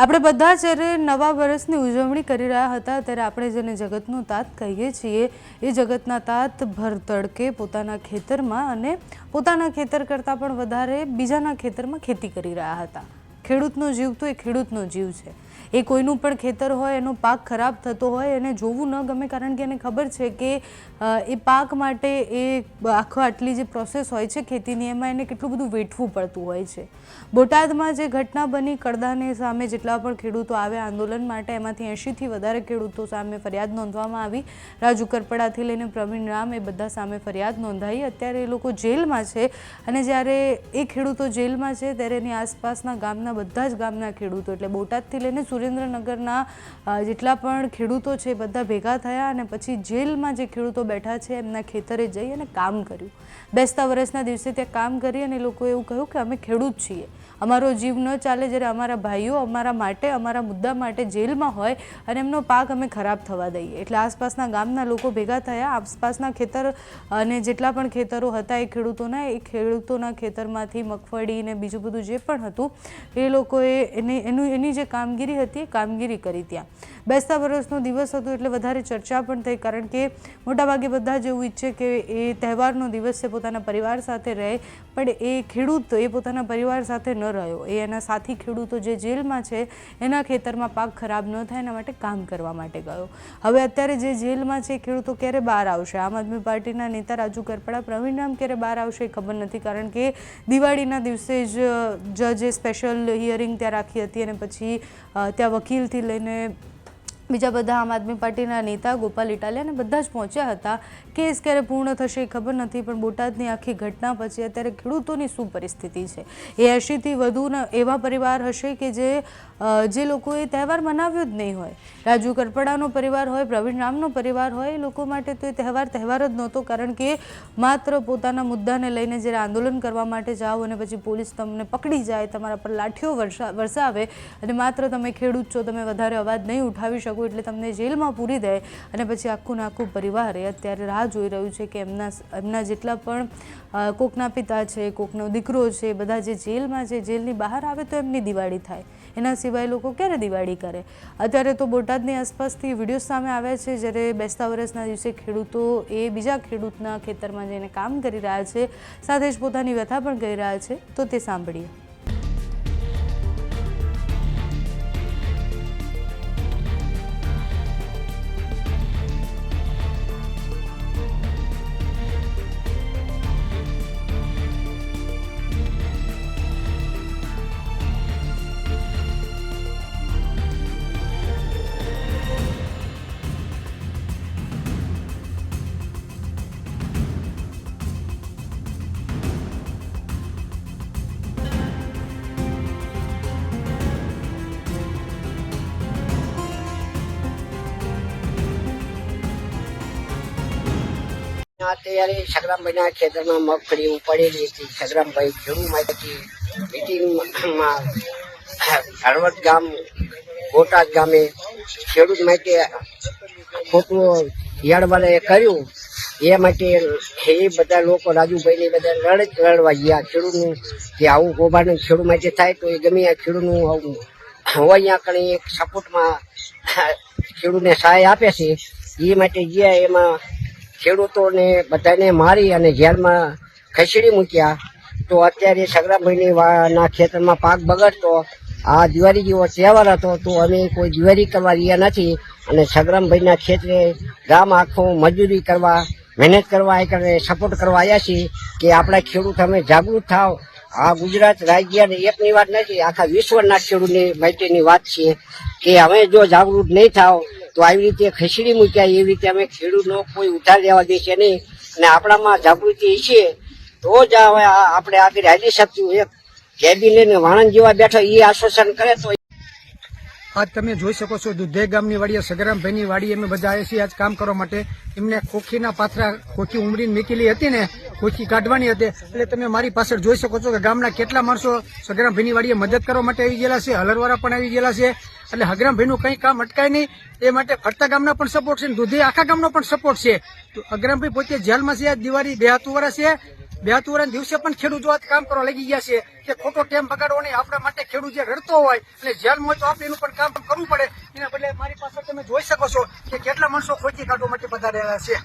આપણે બધા જ્યારે નવા વર્ષની ઉજવણી કરી રહ્યા હતા, ત્યારે આપણે જેને જગતનો તાત કહીએ છીએ, એ જગતના તાત ભર તડકે પોતાના ખેતરમાં અને પોતાના ખેતર કરતાં પણ વધારે બીજાના ખેતરમાં ખેતી કરી રહ્યા હતા. ખેડૂતનો જીવ તો એ ખેડૂતનો જીવ છે. એ કોઈનું પણ ખેતર હોય, એનો પાક ખરાબ થતો હોય, એને જોવું ન ગમે કારણ કે એને ખબર છે કે એ પાક માટે એ આખો આટલી જે પ્રોસેસ હોય છે ખેતીની, એમાં એને કેટલું બધું વેઠવું પડતું હોય છે. બોટાદમાં જે ઘટના બની, કડદાને સામે જેટલા પણ ખેડૂતો આવ્યા આંદોલન માટે, એમાંથી એંશીથી વધારે ખેડૂતો સામે ફરિયાદ નોંધવામાં આવી. રાજુ કરપડાથી લઈને પ્રવીણ રામ એ બધા સામે ફરિયાદ નોંધાઈ. અત્યારે એ લોકો જેલમાં છે અને જ્યારે એ ખેડૂતો જેલમાં છે, ત્યારે એની આસપાસના ગામના બધા જ ગામના ખેડૂતો, એટલે બોટાદથી લઈને સુરેન્દ્રનગરના જેટલા પણ ખેડૂતો છે બધા ભેગા થયા અને પછી જેલમાં જે ખેડૂતો બેઠા છે એમના ખેતરે જઈ અને કામ કર્યું. બેસતા વર્ષના દિવસે ત્યાં કામ કરી અને લોકોએ એવું કહ્યું કે અમે ખેડૂત છીએ. અમારો જીવ ન ચાલે જ્યારે અમારા ભાઈઓ અમારા માટે, અમારા મુદ્દા માટે જેલમાં હોય અને એમનો પાક અમે ખરાબ થવા દઈએ. એટલે આસપાસના ગામના લોકો ભેગા થયા. આસપાસના ખેતર અને જેટલા પણ ખેતરો હતા એ ખેડૂતોના એ ખેડૂતોના ખેતરમાંથી મગફળી ને બીજું બધું જે પણ હતું, એ લોકોએ એને, એનું, એની જે કામગીરી હતી, કામગીરી કરી ત્યાં. બેસતા વર્ષનો દિવસ હતો એટલે વધારે ચર્ચા પણ થઈ, કારણ કે મોટાભાગે બધા જ એવું ઈચ્છે કે એ તહેવારનો દિવસ છે, પોતાના પરિવાર સાથે રહે, પણ એ ખેડૂત એ પોતાના પરિવાર સાથે ન રહ્યો. એ એના સાથી ખેડૂતો જે જેલમાં છે, એના ખેતરમાં પાક ખરાબ ન થાય, એના માટે કામ કરવા માટે ગયો. હવે અત્યારે જે જેલમાં છે ખેડૂતો ક્યારે બહાર આવશે? આમ આદમી પાર્ટીના નેતા રાજુ કરપડા પ્રવીણ રામ ક્યારે બહાર આવશે, એ ખબર નથી, કારણ કે દિવાળીના દિવસે જ, જજે સ્પેશિયલ હિયરિંગ ત્યાં રાખી હતી, અને પછી ત્યાં વકીલથી લઈને બીજા બધા આમ આદમી પાર્ટીના નેતા ગોપાલ ઇટાલિયા અને બધા જ પહોંચ્યા હતા. કેસ ક્યારે પૂર્ણ થશે એ ખબર નથી, પણ બોટાદની આખી ઘટના પછી અત્યારે ખેડૂતોની શું પરિસ્થિતિ છે? એ એંશીથી વધુ એવા પરિવાર હશે કે જે જે લોકોએ તહેવાર મનાવ્યો જ નહીં હોય. રાજુ કરપડાનો પરિવાર હોય, પ્રવીણ રામનો પરિવાર હોય, એ લોકો માટે તો એ તહેવાર તહેવાર જ નહોતો, કારણ કે માત્ર પોતાના મુદ્દાને લઈને જ્યારે આંદોલન કરવા માટે જાઓ અને પછી પોલીસ તમને પકડી જાય, તમારા પર લાઠીઓ વરસા વરસાવે અને માત્ર તમે ખેડૂત છો, તમે વધારે અવાજ નહીં ઉઠાવી શકો એટલે તમને જેલમાં પૂરી દે અને પછી આખું આખું પરિવાર એ અત્યારે રાહ જોઈ રહ્યું છે કે એમના એમના જેટલા પણ કોકના પિતા છે, કોકનો દીકરો છે, બધા જે જેલમાં છે, જેલની બહાર આવે તો એમની દિવાળી થાય. એના સિવાય લોકો ક્યારે દિવાળી કરે? અત્યારે તો બોટાદની આસપાસથી વીડિયો સામે આવ્યા છે, જ્યારે બેસતા વર્ષના દિવસે ખેડૂતો એ બીજા ખેડૂતના ખેતરમાં જઈને કામ કરી રહ્યા છે, સાથે જ પોતાની વ્યથા પણ કહી રહ્યા છે, તો તે સાંભળીએ. અત્યારે સગરામભાઈના ખેતરમાં મગફળી ઉપડેલી હતી. સગરામભાઈ ખેડૂમાંથી મિટિંગમાં હળવદ ગામ, બોટાદ ગામે ખેડૂત માટે ખોટું યાળવાળાએ કર્યું. એ માટે એ બધા લોકો રાજુભાઈને બધા લડ લડવા ગયા. ખેડૂતનું કે આવું કૌભાંડ ખેડૂત માટે થાય તો એ ગમે આ ખેડૂતનું આવું હોય કણી એક સપોર્ટમાં ખેડૂતને સહાય આપે છે. એ માટે ગયા એમાં ખેડૂતોને બધાને મારી અને જેલમાં ખસેડી મૂક્યા. તો અત્યારે સગરાભાઈની ના ખેતરમાં પાક બગડતો. આ દિવાળી જેવો તહેવાર હતો, તો અમે કોઈ દિવાળી કરવા રહ્યા નથી. અને સગરામભાઈના ખેતરે ગામ આખું મજૂરી કરવા, મહેનત કરવા એ સપોર્ટ કરવા આવ્યા છીએ કે આપણા ખેડૂત અમે જાગૃત થાવ. આ ગુજરાત રાજ્યની એકની વાત નથી, આખા વિશ્વના ખેડૂતની માહિતીની વાત છે કે અમે જો જાગૃત નહીં થાવ તો આવી રીતે ખસેડી મૂક્યા. એવી રીતે અમે ખેડૂતનો કોઈ ઉધાર લેવા દેશે નહીં. અને આપણામાં જાગૃતિ છે. તો જ આપણે આગળ હાલી શકશું. એક કેબિનેટ વાણંદ જેવા બેઠો એ આશ્વાસન કરે તો આજ તમે જોઈ શકો છો દુધે ગામની વાડીએ સગરામભાઈની વાડીએ અમે બધા આવ્યા છીએ આજ કામ કરવા માટે. એમને ખોખીના પાથરા, ખોખી ઉમરીને મેકેલી હતી ને, ખોખી કાઢવાની હતી. એટલે તમે મારી પાછળ જોઈ શકો છો કે ગામના કેટલા માણસો સગરામભાઈની વાડીએ મદદ કરવા માટે આવી ગયેલા છે, હલરવાળા પણ આવી ગયેલા છે. એટલે હગરામભાઈનું કંઈ કામ અટકાય નહીં. એ માટે ફરતા ગામના પણ સપોર્ટ છે દુધે આખા ગામનો પણ સપોર્ટ છે. તો અગ્રામભાઈ પોતે જેલમાં છે, દિવાળી બે હાથ વર્ષ છે બેતુરાના દિવસે પણ ખેડૂતો આજ કામ કરવા લાગી ગયા છે કે ખોટો ટેમ બગાડવો નહીં. આપણા માટે ખેડૂત જે રડતો હોય અને જેલમાં હોય તો આપણે એનું પણ કામ કરવું પડે. એના બદલે મારી પાસે તમે જોઈ શકો છો કે કેટલા માણસો ખોટી કાઢવા માટે પધારેલા છે.